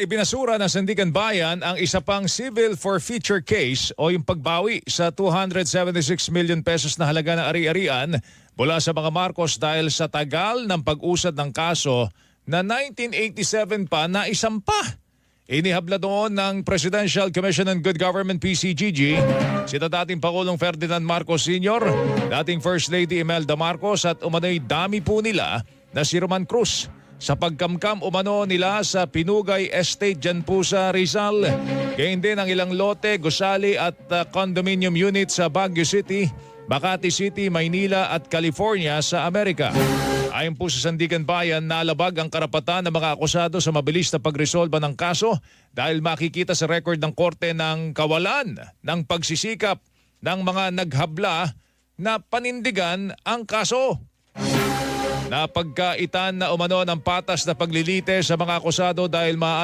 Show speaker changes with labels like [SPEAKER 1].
[SPEAKER 1] Ibinasura ng Sandigan Bayan ang isa pang civil forfeiture case o yung pagbawi sa 276 million pesos na halaga ng ari-arian mula sa mga Marcos dahil sa tagal ng pag-usad ng kaso na 1987 pa na isampa. Inihabla doon ng Presidential Commission on Good Government PCGG sina dating Pangulong Ferdinand Marcos Sr., dating First Lady Imelda Marcos at umano'y dami po nila na si Roman Cruz sa pagkamkam umano nila sa Pinugay Estate dyan po sa Rizal. Gayun din ang ilang lote, gusali at uh, condominium unit sa Baguio City, Makati City, Maynila at California sa Amerika. Ayon po sa Sandigan Bayan, nalabag ang karapatan ng mga akusado sa mabilis na pagresolba ng kaso dahil makikita sa record ng korte ng kawalan ng pagsisikap ng mga naghabla na panindigan ang kaso. Napagkaitan na umano ng patas na paglilite sa mga akusado dahil maaari